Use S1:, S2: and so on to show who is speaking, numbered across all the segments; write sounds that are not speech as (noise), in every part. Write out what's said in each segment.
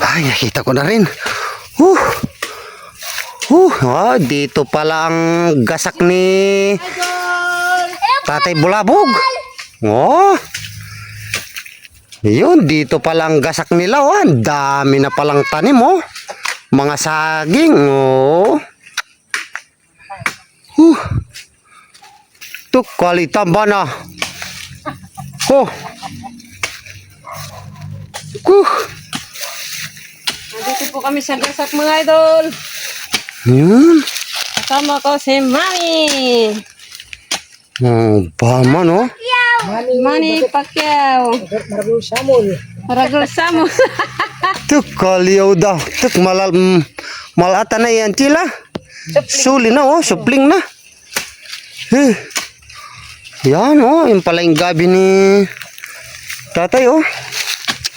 S1: Ay, nakita ko na rin. Huh. Huh. Ah, dito pala ang gasak ni Tatay Bulabog. Oh. Yun, dito pala ang gasak nila. Oh. Ang dami na palang tanim, oh. Mga saging, oh. Huh. Ito, kwalita ba na? Oh. Huh.
S2: Nandito po kami sa gasak mga idol.
S1: Yun.
S2: Kasama ko si Manny.
S1: Oh, bama, no?
S2: Manny Pacquiao. Maragol Samuel. (laughs)
S1: Tuk, kaliyaw daw. Tuk, malal, malata na yan sila. Suli na, oh, supling na. Eh. Yan, oh, yung pala yung gabi ni tatay, oh.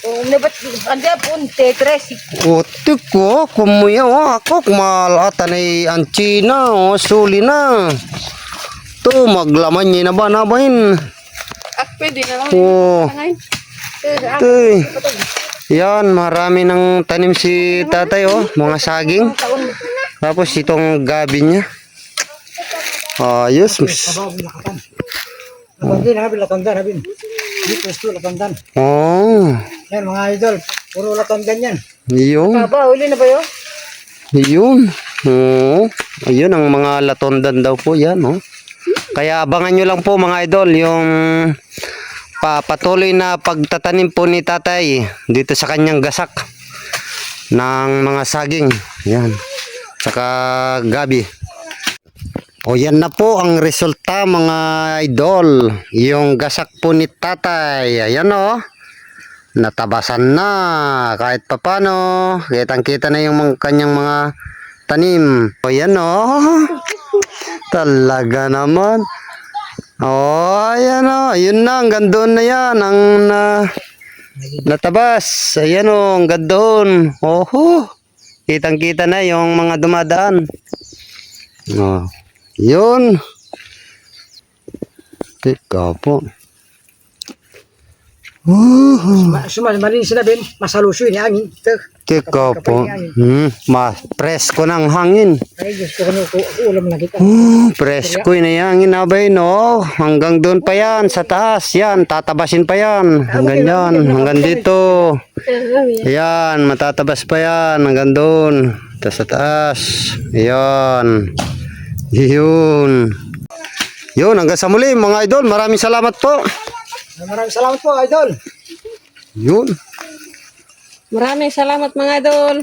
S2: Oh, nabat anda pun tetres.
S1: O, tuk, oh, kumuya, oh, ako, malata na yan China, oh, suli na. To, maglaman niya na ba nabahin?
S2: Ak pwede na lang.
S1: Oh,
S2: Ngayon.
S1: Tay. Yan, marami ng tanim si tatay, oh, mga saging. Tapos itong gabi niya. Ayos.
S3: Na, na, ito, latandan.
S1: Oh,
S3: Yan, mga idol. Puro latandan yan.
S1: yun.
S2: Aba, uli na ba yun?
S1: Yun. Oh, ayun ang mga latondan daw po yan, oh. Kaya abangan nyo lang po mga idol yung pa patuloy na pagtatanim po ni tatay dito sa kanyang gasak ng mga saging. Yan. Saka gabi. O yan na po ang resulta mga idol. Yung gasak po ni tatay. Ayan o. Natabasan na. Kahit papano. Kitang kita na yung mga, kanyang mga tanim. O yan o. (laughs) Talaga naman. Oh, ayan o. Ayun na. Hanggang doon na yan. Ang na, natabas. Ayan o. Hanggang doon. Oho. Kitang kita na yung mga dumadaan. Oh. Yun. Teka po.
S3: Ma- Sumal, mali sila, bin. Masalusyo yun, hangin. Ito.
S1: teka po. Hmm, ma presko ng hangin.
S3: Ay, gusto ko na ulam na kita.
S1: Uh, presko na hangin abay no. Hanggang doon pa yan sa taas. Yan, tatabasin pa yan. Hanggang yan, hanggang dito. Yan, matatabas pa yan hanggang doon. Tapos sa taas. Yan. Yun. Yun, hanggang sa muli mga idol. Maraming salamat po.
S3: Maraming salamat po, idol.
S1: Yun.
S2: Maraming salamat mga idol.